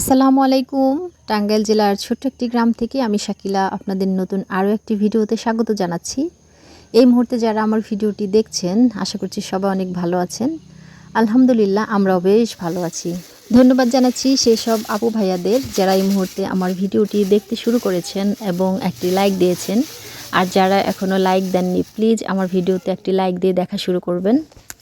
আসসালামু আলাইকুম, টাঙ্গাইল জেলার ছোট্ট একটি গ্রাম থেকে আমি শাকিলা আপনাদের নতুন আরও একটি ভিডিওতে স্বাগত জানাচ্ছি। এই মুহূর্তে যারা আমার ভিডিওটি দেখছেন, আশা করছি সবাই অনেক ভালো আছেন। আলহামদুলিল্লাহ, আমরাও বেশ ভালো আছি। ধন্যবাদ জানাচ্ছি সেই সব আপু ভাইয়াদের যারা এই মুহূর্তে আমার ভিডিওটি দেখতে শুরু করেছেন এবং একটি লাইক দিয়েছেন। আর যারা এখনও লাইক দেননি, প্লিজ আমার ভিডিওতে একটি লাইক দিয়ে দেখা শুরু করবেন।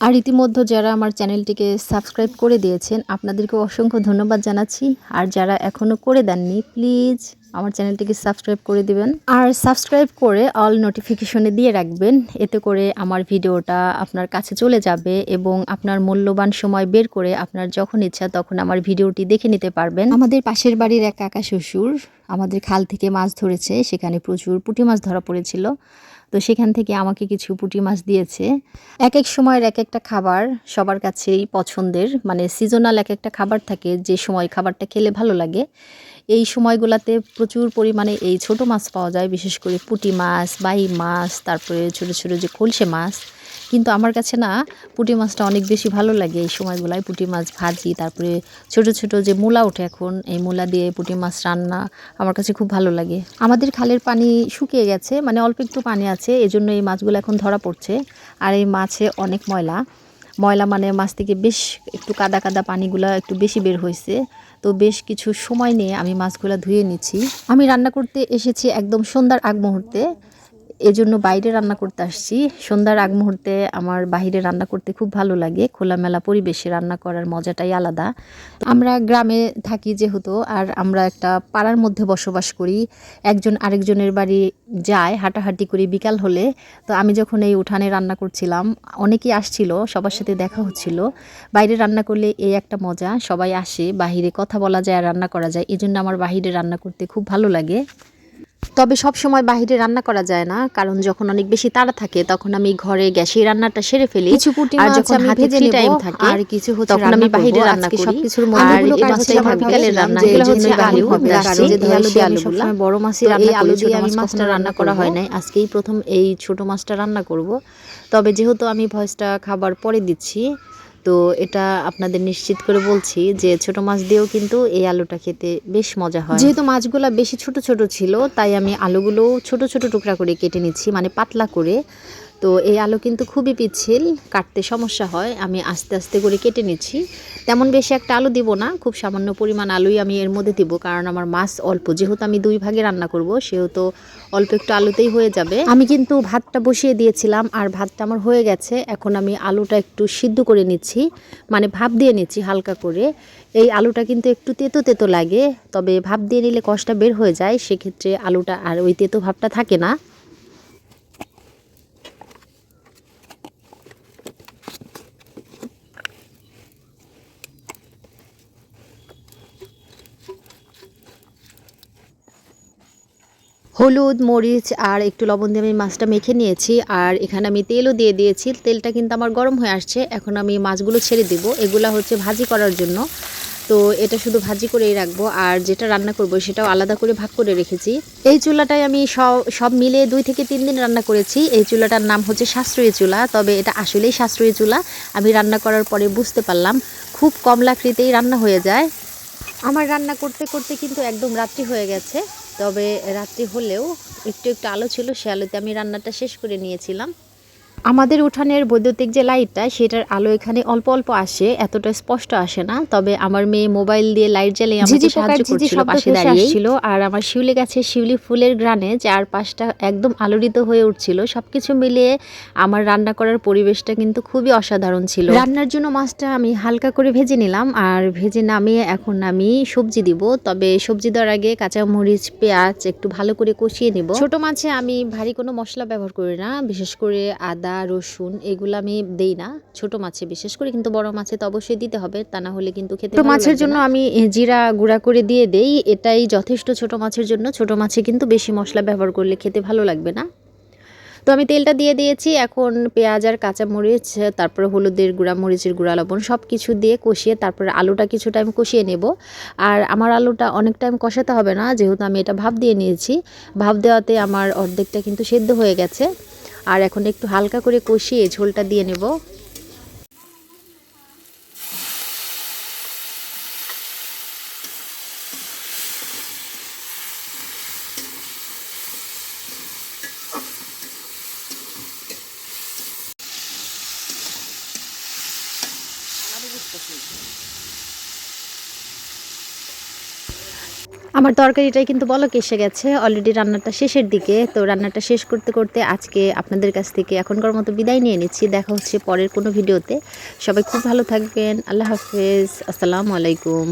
আর ইতিমধ্যে যারা আমার চ্যানেলটিকে সাবস্ক্রাইব করে দিয়েছেন, আপনাদেরকে অসংখ্য ধন্যবাদ জানাচ্ছি। আর যারা এখনও করে দেননি, প্লিজ আমার চ্যানেলটিকে সাবস্ক্রাইব করে দিবেন। আর সাবস্ক্রাইব করে অল নোটিফিকেশনে দিয়ে রাখবেন, এতে করে আমার ভিডিওটা আপনার কাছে চলে যাবে এবং আপনার মূল্যবান সময় বের করে আপনার যখন ইচ্ছা তখন আমার ভিডিওটি দেখে নিতে পারবেন। আমাদের পাশের বাড়ির এক কাকা শ্বশুর আমাদের খাল থেকে মাছ ধরেছে, সেখানে প্রচুর পুঁটি মাছ ধরা পড়েছিল। তো সেখান থেকে আমাকে কিছু পুঁটি মাছ দিয়েছে। এক এক সময়ের এক একটা খাবার সবার কাছেই পছন্দের মানে সিজনাল এক একটা খাবার থাকে, যে সময় খাবারটা খেলে ভালো লাগে। এই সময়গুলোতে প্রচুর পরিমাণে এই ছোট মাছ পাওয়া যায়, বিশেষ করে পুটি মাছ, বাই মাছ, তারপরে ছোট ছোট যে কলসে মাছ। কিন্তু আমার কাছে না পুঁটি মাছটা অনেক বেশি ভালো লাগে এই সময়গুলায়। পুঁটি মাছ ভাজি, তারপরে ছোট ছোট যে মূলা ওঠে এখন, এই মূলা দিয়ে পুঁটি মাছ রান্না আমার কাছে খুব ভালো লাগে। আমাদের খালের পানি শুকিয়ে গেছে মানে অল্প একটু পানি আছে, এজন্য এই মাছগুলো এখন ধরা পড়ছে। আর এই মাছে অনেক ময়লা। ময়লা মানে মাছ থেকে বেশ একটু কাদা কাদা পানিগুলো একটু বেশি বের হয়েছে। তো বেশ কিছু সময় নিয়ে আমি মাছগুলো ধুয়ে নিচ্ছি। আমি রান্না করতে এসেছি একদম সন্ধ্যার আগ মুহূর্তে। এজন্য বাইরে রান্না করতে আসছি। সন্ধ্যার আগ মুহূর্তে আমার বাইরে রান্না করতে খুব ভালো লাগে। খোলামেলা পরিবেশে রান্না করার মজাটাই আলাদা। আমরা গ্রামে থাকি যেহেতু, আর আমরা একটা পাড়ার মধ্যে বসবাস করি। একজন আরেকজনের বাড়ি যায়, হাঁটাহাঁটি করি বিকাল হলে। তো আমি যখন এই উঠানে রান্না করছিলাম, অনেকেই আসছিল, সবার সাথে দেখা হচ্ছিল। বাইরে রান্না করলে এই একটা মজা, সবাই আসে, বাহিরে কথা বলা যায় আর রান্না করা যায়। এজন্য আমার বাহিরে রান্না করতে খুব ভালো লাগে। তবে সব সময় বাহিরে রান্না করা যায় না কারণ যখন অনেক বেশি তাড়া থাকে তখন আমি ঘরে গ্যাসে রান্নাটা সেরে ফেলি। কিছু পুঁটি আর যখন আমি ভেজে time থাকে আর কিছু হচ্ছে তখন আমি বাহিরে রান্না করি। সবকিছুর মধ্যে এই আলুগুলো মাছটা কাটছিলাম, আমার বিকালের রান্না এগুলো হচ্ছে হচ্ছে আলু আলু হবে, গাছে যে আলু আলু দিয়ে আলুগুলা সবসময় বড় মাছই রান্না আলু করি, ছোট মাছ মাছটা রান্না করা হয় নাই। আজকেই প্রথম এই ছোট মাছটা রান্না করব। তবে যেহেতু আমি ভয়েসটা খাবার পরে দিচ্ছি তো এটা আপনাদের নিশ্চিত করে বলছি যে ছোট মাছ দিয়েও কিন্তু এই আলুটা খেতে বেশ মজা হয়। যেহেতু মাছগুলো বেশি ছোট ছোট ছিল, তাই আমি আলুগুলো ছোট ছোট টুকরা করে কেটে নিচ্ছি মানে পাতলা করে। তো এই আলু কিন্তু খুবই পিচ্ছিল, কাটতে সমস্যা হয়, আমি আস্তে আস্তে করে কেটে নিচ্ছি। তেমন বেশি একটা আলু দিব না, খুব সামান্য পরিমাণ আলুই আমি এর মধ্যে দিব, কারণ আমার মাছ অল্প। যেহেতু আমি দুই ভাগে রান্না করব, সেহেতু অল্প একটু আলুতেই হয়ে যাবে। আমি কিন্তু ভাতটা বসিয়ে দিয়েছিলাম, আর ভাতটা আমার হয়ে গেছে, এখন আমি আলুটা একটু সিদ্ধ করে নিচ্ছি মানে ভাপ দিয়ে নিচ্ছি হালকা করে। এই আলুটা কিন্তু একটু তেতো তেতো লাগে, তবে ভাপ দিয়ে নিলে কষটা বের হয়ে যায়, সেক্ষেত্রে আলুটা আর ওই তেতো ভাবটা থাকে না। হলুদ, মরিচ আর একটু লবণ দিয়ে আমি মাছটা মেখে নিয়েছি। আর এখানে আমি তেলও দিয়ে দিয়েছি। তেলটা কিন্তু আমার গরম হয়ে আসছে। এখন আমি মাছগুলো ছেড়ে দিব। এগুলা হচ্ছে ভাজি করার জন্য। তো এটা শুধু ভাজি করেই রাখব। আর যেটা রান্না করব সেটাও আলাদা করে ভাগ করে রেখেছি। এই চুলাটায় আমি সব সব মিলে দুই থেকে তিন দিন রান্না করেছি। এই চুলাটার নাম হচ্ছে সাশ্রয়ী চুলা। তবে এটা আসলেই সাশ্রয়ী চুলা। আমি রান্না করার পরে বুঝতে পারলাম, খুব কম লাকড়িতেই রান্না হয়ে যায়। আমার রান্না করতে করতে কিন্তু একদম রাত্রি হয়ে গেছে। তবে রাত্রি হলেও একটু একটু আলো ছিল সে আলোতে আমি রান্নাটা শেষ করে নিয়েছিলাম। আমাদের উঠানের বৈদ্যুতিক যে লাইটটা সেটার আলো এখানে অল্প অল্প আসে এতটা স্পষ্ট আসে না। তবে আমার মেয়ে মোবাইল দিয়ে লাইট জ্বালিয়ে আমাকে সাহায্য করছিল পাশে দাঁড়িয়ে ছিল আর আমার শিউলি গাছে শিউলি ফুলের গ্রানে চারপাশটা একদম আলোড়িত হয়ে উঠছিল। সবকিছু মিলিয়ে আমার রান্না করার পরিবেশটা কিন্তু খুবই অসাধারণ ছিল। রান্নার জন্য মাছটা আমি হালকা করে ভেজে নিলাম আর ভেজে নামিয়ে এখন আমি সবজি দিব। তবে সবজি দেওয়ার আগে কাঁচা মরিচ পেঁয়াজ একটু ভালো করে কষিয়ে নিব। ছোট মাছে আমি ভারী কোনো মশলা ব্যবহার করি না বিশেষ করে আদা রসুন এগুলো আমি দেই না ছোট মাছে বিশেষ করে কিন্তু বড় মাছে তো অবশ্যই দিতে হবে তা না হলে কিন্তু খেতে মাছের জন্য আমি জিরা গুঁড়া করে দিয়ে দেই এটাই যথেষ্ট ছোট মাছের জন্য ছোট মাছে কিন্তু বেশি মশলা ব্যবহার করলে খেতে ভালো লাগবে না। তো আমি তেলটা দিয়ে দিয়েছি এখন পেঁয়াজ আর কাঁচামরিচ তারপরে হলুদের গুঁড়া মরিচের গুঁড়া লবণ সব কিছু দিয়ে কষিয়ে তারপরে আলুটা কিছু টাইম কষিয়ে নেব। আর আমার আলুটা অনেক টাইম কষাতে হবে না যেহেতু আমি এটা ভাপ দিয়ে নিয়েছি ভাপ দেওয়াতে আমার অর্ধেকটা কিন্তু সেদ্ধ হয়ে গেছে। আর এখন একটু হালকা করে কষিয়ে ঝোলটা দিয়ে নেব Thank you. আমার তরকারিটাই কিন্তু বলক এসে গেছে অলরেডি রান্নাটা শেষের দিকে। তো রান্নাটা শেষ করতে করতে আজকে আপনাদের কাছ থেকে এখনকার মতো বিদায় নিয়ে নিচ্ছি। দেখা হচ্ছে পরের কোনো ভিডিওতে। সবাই খুব ভালো থাকবেন। আল্লাহ হাফেজ। আসসালামু আলাইকুম।